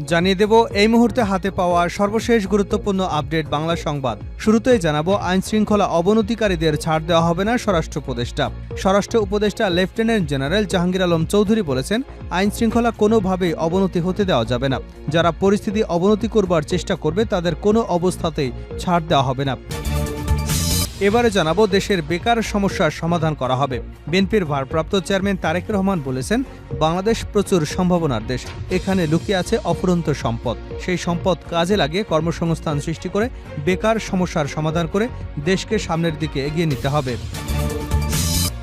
জানিয়ে দেব, এই মুহূর্তে হাতে পাওয়া সর্বশেষ গুরুত্বপূর্ণ আপডেট বাংলা সংবাদ। শুরুতেই জানাব আইন শৃঙ্খলা অবনতিকারীদের ছাড় দেওয়া হবে না স্বরাষ্ট্র উপদেষ্টা। স্বরাষ্ট্র উপদেষ্টা লেফটেন্যান্ট জেনারেল জাহাঙ্গীর আলম চৌধুরী বলেছেন আইন শৃঙ্খলা কোনোভাবেই অবনতি হতে দেওয়া যাবে না। যারা পরিস্থিতি অবনতি করবার চেষ্টা করবে, তাদের কোনো অবস্থাতেই ছাড় দেওয়া হবে না। এবারে জানাব দেশের বেকার সমস্যার সমাধান করা হবে। বিএনপির ভারপ্রাপ্ত চেয়ারম্যান তারেক রহমান বলেছেন, বাংলাদেশ প্রচুর সম্ভাবনার দেশ। এখানে লুকিয়ে আছে অফুরন্ত সম্পদ। সেই সম্পদ কাজে লাগিয়ে কর্মসংস্থান সৃষ্টি করে বেকার সমস্যার সমাধান করে দেশকে সামনের দিকে এগিয়ে নিতে হবে।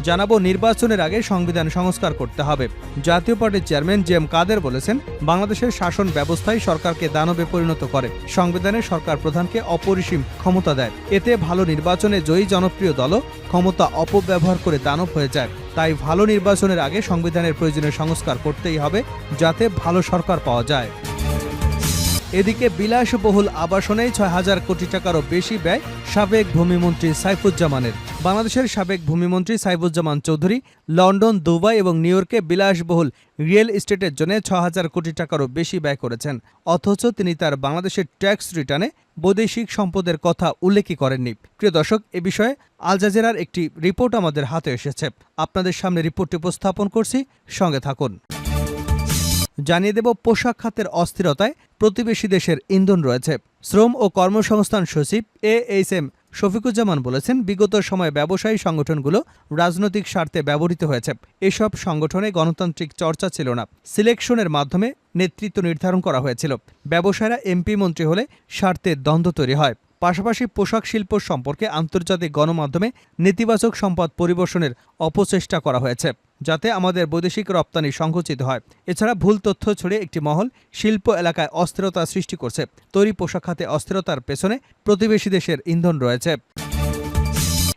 জানাব নির্বাচনের আগে সংবিধান সংস্কার করতে হবে। জাতীয় পার্টির চেয়ারম্যান জি এম কাদের বলেছেন, বাংলাদেশের শাসন ব্যবস্থাই সরকারকে দানবে পরিণত করে। সংবিধানে সরকার প্রধানকে অপরিসীম ক্ষমতা দেয়। এতে ভালো নির্বাচনে জয়ী জনপ্রিয় দলও ক্ষমতা অপব্যবহার করে দানব হয়ে যায়। তাই ভালো নির্বাচনের আগে সংবিধানের প্রয়োজনীয় সংস্কার করতেই হবে, যাতে ভালো সরকার পাওয়া যায়। এদিকে বিলাসবহুল আবাসনে ছয় হাজার কোটি টাকারও বেশি ব্যয় সাবেক ভূমিমন্ত্রী সাইফুজ্জামানের। বাংলাদেশের সাবেক ভূমিমন্ত্রী সাইফুজ্জামান চৌধুরী লন্ডন, দুবাই এবং নিউ ইয়র্কে বিলাসবহুল রিয়েল এস্টেটের জন্য ছ হাজার কোটি টাকারও বেশি ব্যয় করেছেন। অথচ তিনি তার বাংলাদেশের ট্যাক্স রিটার্নে বৈদেশিক সম্পদের কথা উল্লেখই করেননি। প্রিয় দর্শক, এ বিষয়ে আল জাজেরার একটি রিপোর্ট আমাদের হাতে এসেছে। আপনাদের সামনে রিপোর্টটি উপস্থাপন করছি। সঙ্গে থাকুন। জানিয়ে দেব পোশাক খাতের অস্থিরতায় প্রতিবেশী দেশের ইন্ধন রয়েছে। শ্রম ও কর্মসংস্থান সচিব এ এইচ এম শফিকুজ্জামান বলেছেন, বিগত সময়ে ব্যবসায়ী সংগঠনগুলো রাজনৈতিক স্বার্থে ব্যবহৃত হয়েছে। এসব সংগঠনে গণতান্ত্রিক চর্চা ছিল না। সিলেকশনের মাধ্যমে নেতৃত্ব নির্ধারণ করা হয়েছিল। ব্যবসায়ীরা এমপি মন্ত্রী হলে স্বার্থের দ্বন্দ্ব তৈরি হয়। পাশাপাশি পোশাক শিল্প সম্পর্কে আন্তর্জাতিক গণমাধ্যমে নেতিবাচক সম্পদ পরিবেশনের অপচেষ্টা করা হয়েছে। যাতে আমাদের বৈদেশিক রপ্তানি সংকুচিত হয়। এছাড়া ভুল তথ্য ছড়িয়ে একটি মহল শিল্প এলাকায় অস্থিরতা সৃষ্টি করছে। তৈরি পোশাক খাতে অস্থিরতার পেছনে প্রতিবেশী দেশের ইন্ধন রয়েছে।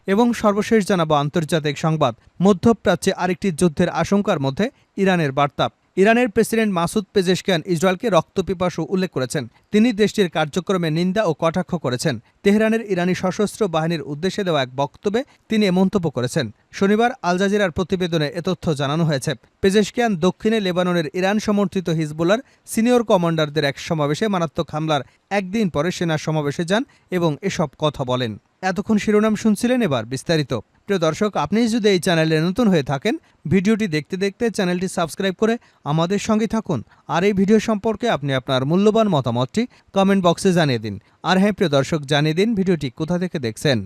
এবং সর্বশেষ জানাব আন্তর্জাতিক সংবাদ। মধ্যপ্রাচ্যে আরেকটি যুদ্ধের আশঙ্কার মধ্যে ইরানের বার্তা। ইরানের প্রেসিডেন্ট মাসুদ পেজেশকিয়ান ইসরায়েলকে রক্তপিপাসু উল্লেখ করেছেন। তিনি দেশটির কার্যক্রমে নিন্দা ও কটাক্ষ করেছেন। তেহরানের ইরানি সশস্ত্র বাহিনীর উদ্দেশ্যে দেওয়া এক বক্তব্যে তিনি এ মন্তব্য করেছেন। শনিবার আল জাজিরার প্রতিবেদনে এ তথ্য জানানো হয়েছে। পেজেশকিয়ান দক্ষিণে লেবাননের ইরান সমর্থিত হিজবুলার সিনিয়র কমান্ডারদের এক সমাবেশে মারাত্মক হামলার একদিন পরে সেনা সমাবেশে যান এবং এসব কথা বলেন। এতক্ষণ শিরোনাম শুনছিলেন এবার বিস্তারিত। প্রিয় দর্শক, আপনি যদি এই চ্যানেলে নতুন হয়ে থাকেন, ভিডিওটি দেখতে দেখতে চ্যানেলটি সাবস্ক্রাইব করে আমাদের সঙ্গে থাকুন। আর এই ভিডিও সম্পর্কে আপনি আপনার মূল্যবান মতামতটি কমেন্ট বক্সে জানিয়ে দিন। আর হ্যাঁ প্রিয় দর্শক, জানিয়ে দিন ভিডিওটি কোথা থেকে দেখছেন।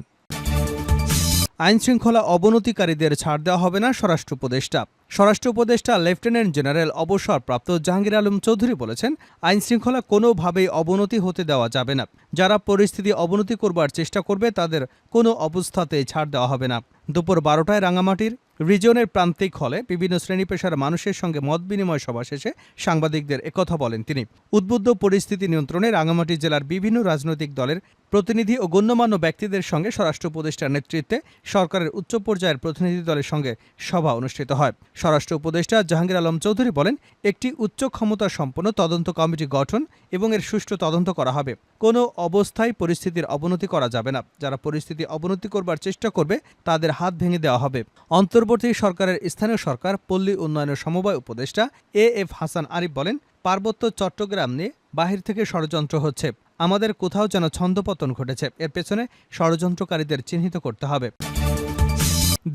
আইন শৃঙ্খলা অবনতিকারীদের ছাড় দেওয়া হবে না, স্বরাষ্ট্র উপদেষ্টা। স্বরাষ্ট্র উপদেষ্টা, লেফটেন্যান্ট জেনারেল অবসরপ্রাপ্ত জাহাঙ্গীর আলম চৌধুরী বলেছেন আইন শৃঙ্খলা কোনোভাবেই অবনতি হতে দেওয়া যাবে না। যারা পরিস্থিতি অবনতি করবার চেষ্টা করবে, তাদের কোনো অবস্থাতেই ছাড় দেওয়া হবে না। দুপুর বারোটায় রাঙামাটির রিজনের প্রান্তিক হলে বিভিন্ন শ্রেণি পেশার মানুষের সঙ্গে মত বিনিময় সভা শেষে সাংবাদিকদের একথা বলেন তিনি। উদ্বুদ্ধ পরিস্থিতি নিয়ন্ত্রণে রাঙামাটি জেলার বিভিন্ন রাজনৈতিক দলের প্রতিনিধি ও গণ্যমান্য ব্যক্তিদের সঙ্গে স্বরাষ্ট্র উপদেষ্টার নেতৃত্বে সরকারের উচ্চ পর্যায়ের প্রতিনিধি দলের সঙ্গে সভা অনুষ্ঠিত হয়। স্বরাষ্ট্র উপদেষ্টা জাহাঙ্গীর আলম চৌধুরী বলেন, একটি উচ্চ ক্ষমতা সম্পন্ন তদন্ত কমিটি গঠন এবং এর সুষ্ঠু তদন্ত করা হবে। কোনো অবস্থায় পরিস্থিতির অবনতি করা যাবে না। যারা পরিস্থিতি অবনতি করবার চেষ্টা করবে, তাদের হাত ভেঙে দেওয়া হবে। অন্তর্বর্তী সরকারের স্থানীয় সরকার, পল্লী উন্নয়নের সমবায় উপদেষ্টা এ এফ হাসান আরিফ বলেন, পার্বত্য চট্টগ্রাম নিয়ে বাহির থেকে ষড়যন্ত্র হচ্ছে। আমাদের কোথাও যেন ছন্দপতন ঘটেছে। এর পেছনে ষড়যন্ত্রকারীদের চিহ্নিত করতে হবে।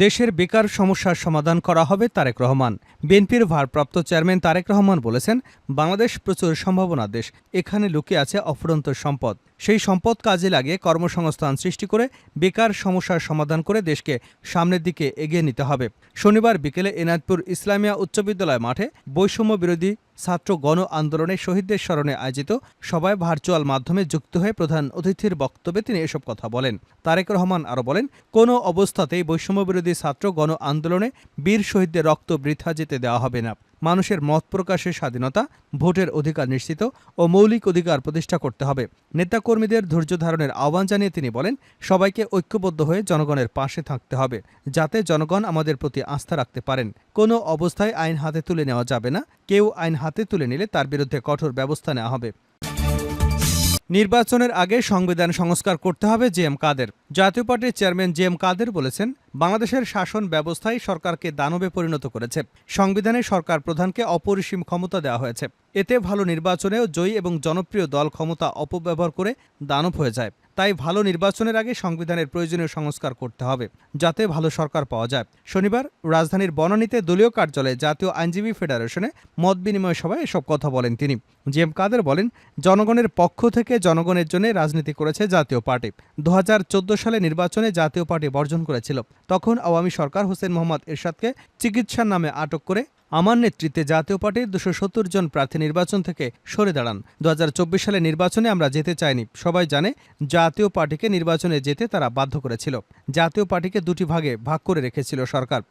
দেশের বেকার সমস্যার সমাধান করা হবে তারেক রহমান। বিএনপির ভারপ্রাপ্ত চেয়ারম্যান তারেক রহমান বলেছেন, বাংলাদেশ প্রচুর সম্ভাবনা দেশ, এখানে লুকিয়ে আছে অফুরন্ত সম্পদ। সেই সম্পদ কাজে লাগিয়ে কর্মসংস্থান সৃষ্টি করে বেকার সমস্যার সমাধান করে দেশকে সামনের দিকে এগিয়ে নিতে হবে। শনিবার বিকেলে এনায়তপুর ইসলামিয়া উচ্চ বিদ্যালয় মাঠে বৈষম্য বিরোধী ছাত্র গণ আন্দোলনে শহীদদের স্মরণে আয়োজিত সবাই ভার্চুয়াল মাধ্যমে যুক্ত হয়ে প্রধান অতিথির বক্তব্যে তিনি এসব কথা বলেন। তারেক রহমান আরও বলেন, কোনো অবস্থাতেই বৈষম্যবিরোধী ছাত্র গণ আন্দোলনে বীর শহীদদের রক্ত বৃথা যেতে দেওয়া হবে না। মানুষের মত প্রকাশের স্বাধীনতা, ভোটের অধিকার নিশ্চিত ও মৌলিক অধিকার প্রতিষ্ঠা করতে হবে। নেতাকর্মীদের ধৈর্য ধারণের আহ্বান জানিয়ে তিনি বলেন, সবাইকে ঐক্যবদ্ধ হয়ে জনগণের পাশে থাকতে হবে, যাতে জনগণ আমাদের প্রতি আস্থা রাখতে পারেন। কোনো অবস্থায় আইন হাতে তুলে নেওয়া যাবে না, কেউ আইন হাতে তুলে নিলে তার বিরুদ্ধে কঠোর ব্যবস্থা নেওয়া হবে। নির্বাচনের আগে সংবিধান সংস্কার করতে হবে জে এম কাদের। জাতীয় পার্টির চেয়ারম্যান জে এম কাদের বলেছেন বাংলাদেশের শাসন ব্যবস্থাই সরকারকে দানবে পরিণত করেছে। সংবিধানে সরকার প্রধানকে অপরিসীম ক্ষমতা দেওয়া হয়েছে। এতে ভালো নির্বাচনেও জয়ী এবং জনপ্রিয় দল ক্ষমতা অপব্যবহার করে দানব হয়ে যায়। তাই ভালো নির্বাচনের আগে সংবিধানের প্রয়োজনীয় সংস্কার করতে হবে, যাতে ভালো সরকার পাওয়া যায়। শনিবার রাজধানীর বনানীতে দলীয় কার্যালয়ে জাতীয় আইনজীবী ফেডারেশনে মত বিনিময় সভায় এসব কথা বলেন তিনি। জি এম কাদের বলেন, জনগণের পক্ষ থেকে জনগণের জন্য রাজনীতি করেছে জাতীয় পার্টি। দু হাজার চোদ্দ সালে নির্বাচনে জাতীয় পার্টি বর্জন করেছিল। তখন আওয়ামী সরকার হোসেন মোহাম্মদ এরশাদকে চিকিৎসার নামে আটক করে আমার নেতৃত্বে জাতীয় পার্টির দুশো সত্তর জন প্রার্থী নির্বাচন থেকে সরে দাঁড়ান। দু হাজার চব্বিশ সালে নির্বাচনে আমরা যেতে চাইনি, সবাই জানে জাতীয় পার্টিকে নির্বাচনে যেতে তারা বাধ্য করেছিল। জাতীয় পার্টিকে দুটি ভাগে ভাগ করে রেখেছিল সরকার।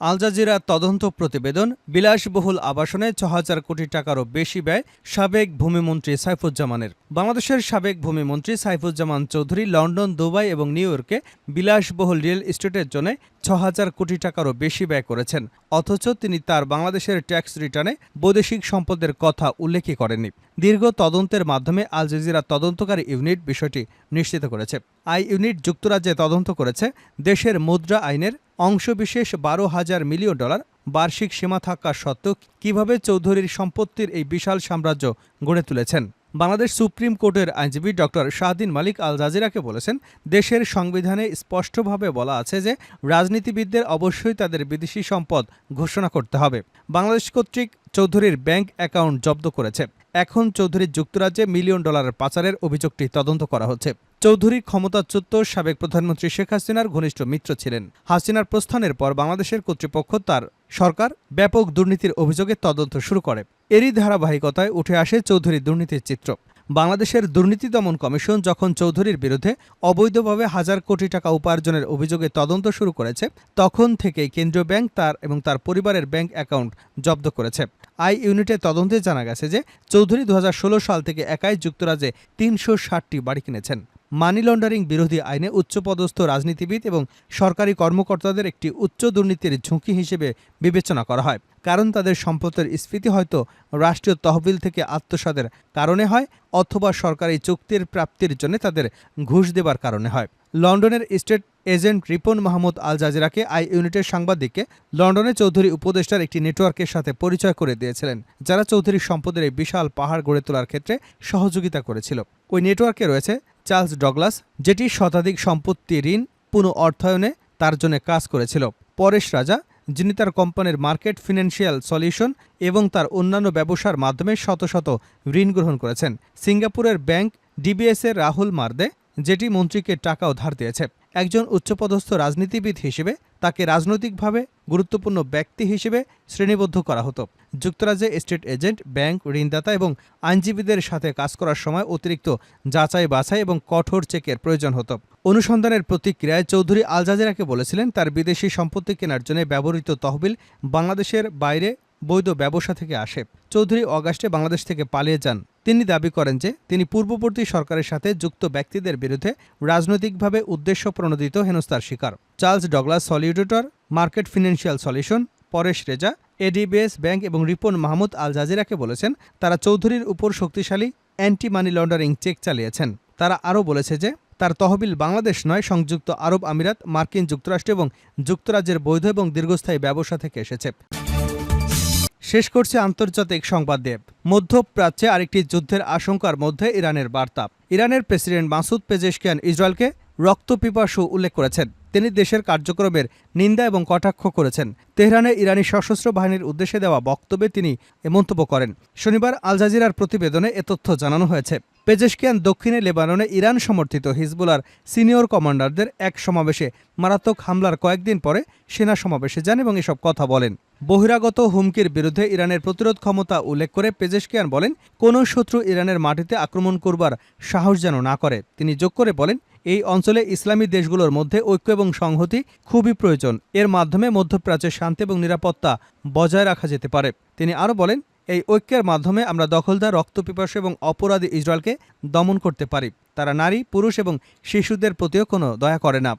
আল জাজিরা তদন্ত প্রতিবেদন বিলাসবহুল আবাসনে ছ হাজার কোটি টাকারও বেশি ব্যয় সাবেক ভূমিমন্ত্রী সাইফুজ্জামানের। বাংলাদেশের সাবেক ভূমিমন্ত্রী সাইফুজ্জামান চৌধুরী লন্ডন, দুবাই এবং নিউ ইয়র্কে বিলাসবহুল রিয়েল এস্টেটের জন্য ছ হাজার কোটি টাকারও বেশি ব্যয় করেছেন। অথচ তিনি তার বাংলাদেশের ট্যাক্স রিটার্নে বৈদেশিক সম্পদের কথা উল্লেখই করেননি। দীর্ঘ তদন্তের মাধ্যমে আল জাজিরা তদন্তকারী ইউনিট বিষয়টি নিশ্চিত করেছে। আই ইউনিট যুক্তরাজ্যে তদন্ত করেছে দেশের মুদ্রা আইনের অংশবিশেষ বারো হাজার মিলিয়ন ডলার বার্ষিক সীমা থাকা সত্ত্বেও কীভাবে চৌধুরীর সম্পত্তির এই বিশাল সাম্রাজ্য গড়ে তুলেছেন? বাংলাদেশ সুপ্রিম কোর্টের আইনজীবী ডক্টর শাহদিন মালিক আল জাজিরাকে বলেছেন, দেশের সংবিধানে স্পষ্টভাবে বলা আছে যে রাজনীতিবিদদের অবশ্যই তাদের বিদেশি সম্পদ ঘোষণা করতে হবে। বাংলাদেশ কর্তৃক চৌধুরীর ব্যাংক অ্যাকাউন্ট জব্দ করেছে। এখন চৌধুরীর যুক্তরাজ্যে মিলিয়ন ডলারের পাচারের অভিযোগটি তদন্ত করা হচ্ছে। চৌধুরী ক্ষমতাচ্যুত সাবেক প্রধানমন্ত্রী শেখ হাসিনার ঘনিষ্ঠ মিত্র ছিলেন। হাসিনার প্রস্থানের পর বাংলাদেশের কর্তৃপক্ষ তার সরকার ব্যাপক দুর্নীতির অভিযোগে তদন্ত শুরু করে। এরই ধারাবাহিকতায় উঠে আসে চৌধুরী দুর্নীতির চিত্র। বাংলাদেশের দুর্নীতি দমন কমিশন যখন চৌধুরীর বিরুদ্ধে অবৈধভাবে হাজার কোটি টাকা উপার্জনের অভিযোগে তদন্ত শুরু করেছে, তখন থেকেই কেন্দ্রীয় ব্যাংক তার এবং তার পরিবারের ব্যাংক অ্যাকাউন্ট জব্দ করেছে। আই ইউনিটের তদন্তে জানা গেছে যে, চৌধুরী দু হাজার ষোলো সাল থেকে একাই যুক্তরাজ্যে তিনশো ষাটটি বাড়ি কিনেছেন। মানি লন্ডারিং বিরোধী আইনে উচ্চপদস্থ রাজনীতিবিদ এবং সরকারি কর্মকর্তাদের একটি উচ্চ দুর্নীতির ঝুঁকি হিসেবে বিবেচনা করা হয়। কারণ তাদের সম্পদের স্ফীতি হয়তো রাষ্ট্রীয় তহবিল থেকে আত্মসাদের কারণে হয় অথবা সরকারি চুক্তির প্রাপ্তির জন্য তাদের ঘুষ দেবার কারণে হয়। লন্ডনের state agent Ripon Mahmud Al জাজিরাকে I ইউনিটের সাংবাদিককে লন্ডনে চৌধুরী উপদেষ্টার একটি নেটওয়ার্কের সাথে পরিচয় করে দিয়েছিলেন, যারা চৌধুরীর সম্পদের এই বিশাল পাহাড় গড়ে তোলার ক্ষেত্রে সহযোগিতা করেছিল। ওই নেটওয়ার্কে রয়েছে চার্লস ডগলাস, যেটি শতাধিক সম্পত্তি ঋণ, পুনঃ অর্থায়নে তার জন্য কাজ করেছিল। পরেশ রাজা, যিনি তার কোম্পানির মার্কেট ফিনান্সিয়াল সলিউশন এবং তার অন্যান্য ব্যবসার মাধ্যমে শত শত ঋণ গ্রহণ করেছেন। সিঙ্গাপুরের ব্যাংক ডিবিএসের রাহুল মার্দে, যেটি মন্ত্রীকে টাকাও ধার দিয়েছে, একজন উচ্চপদস্থ রাজনীতিবিদ হিসেবে তাকে রাজনৈতিকভাবে গুরুত্বপূর্ণ ব্যক্তি হিসেবে শ্রেণীবদ্ধ করা হতো। যুক্তরাজ্যে স্টেট এজেন্ট ব্যাংক ঋণদাতা এবং আইনজীবীদের সাথে কাজ করার সময় অতিরিক্ত যাচাই বাছাই এবং কঠোর চেকের প্রয়োজন হতো। অনুসন্ধানের প্রতিক্রিয়ায় চৌধুরী আলজাজিরাকে বলেছিলেন, তার বিদেশি সম্পত্তি কেনার জন্য ব্যবহৃত তহবিল বাংলাদেশের বাইরে বৈধ ব্যবসা থেকে আসে চৌধুরী অগাস্টে বাংলাদেশ থেকে পালিয়ে যান। তিনি দাবি করেন যে, তিনি পূর্ববর্তী সরকারের সাথে যুক্ত ব্যক্তিদের বিরুদ্ধে রাজনৈতিকভাবে উদ্দেশ্য প্রণোদিত হেনস্থার শিকার। Charles Douglas সলিউটেটর market financial solution, Paresh Reza, ADBS bank এবং রিপন মাহমুদ আল জাজিরাকে বলেছেন, তারা চৌধুরীর উপর শক্তিশালী অ্যান্টি মানি লন্ডারিং চেক চালিয়েছেন। তারা আরও বলেছে যে, তার তহবিল বাংলাদেশ নয়, সংযুক্ত আরব আমিরাত, মার্কিন যুক্তরাষ্ট্র এবং যুক্তরাজ্যের বৈধ এবং দীর্ঘস্থায়ী ব্যবসা থেকে এসেছে। শেষ করছে আন্তর্জাতিক সংবাদ দেব। মধ্যপ্রাচ্যে আরেকটি যুদ্ধের আশঙ্কার মধ্যে ইরানের বার্তা। ইরানের প্রেসিডেন্ট মাসুদ পেজেশকিয়ান ইসরায়েলকে রক্তপিপাসু উল্লেখ করেছেন। তিনি দেশের কার্যক্রমের নিন্দা এবং কটাক্ষ করেছেন। তেহরানে ইরানি সশস্ত্র বাহিনীর উদ্দেশ্যে দেওয়া বক্তব্যে তিনি এ মন্তব্য করেন। শনিবার আল জাজিরার প্রতিবেদনে এ তথ্য জানানো হয়েছে। পেজেশকিয়ান দক্ষিণে লেবাননে ইরান সমর্থিত হিজবুলার সিনিয়র কমান্ডারদের এক সমাবেশে মারাত্মক হামলার কয়েকদিন পরে সেনা সমাবেশে যান এবং এসব কথা বলেন। বহিরাগত হুমকির বিরুদ্ধে ইরানের প্রতিরোধ ক্ষমতা উল্লেখ করে পেজেশকিয়ান বলেন, কোনো শত্রু ইরানের মাটিতে আক্রমণ করবার সাহস যেন না করে। তিনি যোগ করে বলেন, এই অঞ্চলে ইসলামী দেশগুলোর মধ্যে ঐক্য এবং সংহতি খুবই প্রয়োজন। এর মাধ্যমে মধ্যপ্রাচ্যের শান্তি এবং নিরাপত্তা বজায় রাখা যেতে পারে। তিনি আরও বলেন এই ঐক্যের মাধ্যমে আমরা দখলদার, রক্তপিপাসু এবং অপরাধী ইসরায়েলকে দমন করতে পারি। তারা নারী, পুরুষ এবং শিশুদের প্রতিও কোনো দয়া করে না।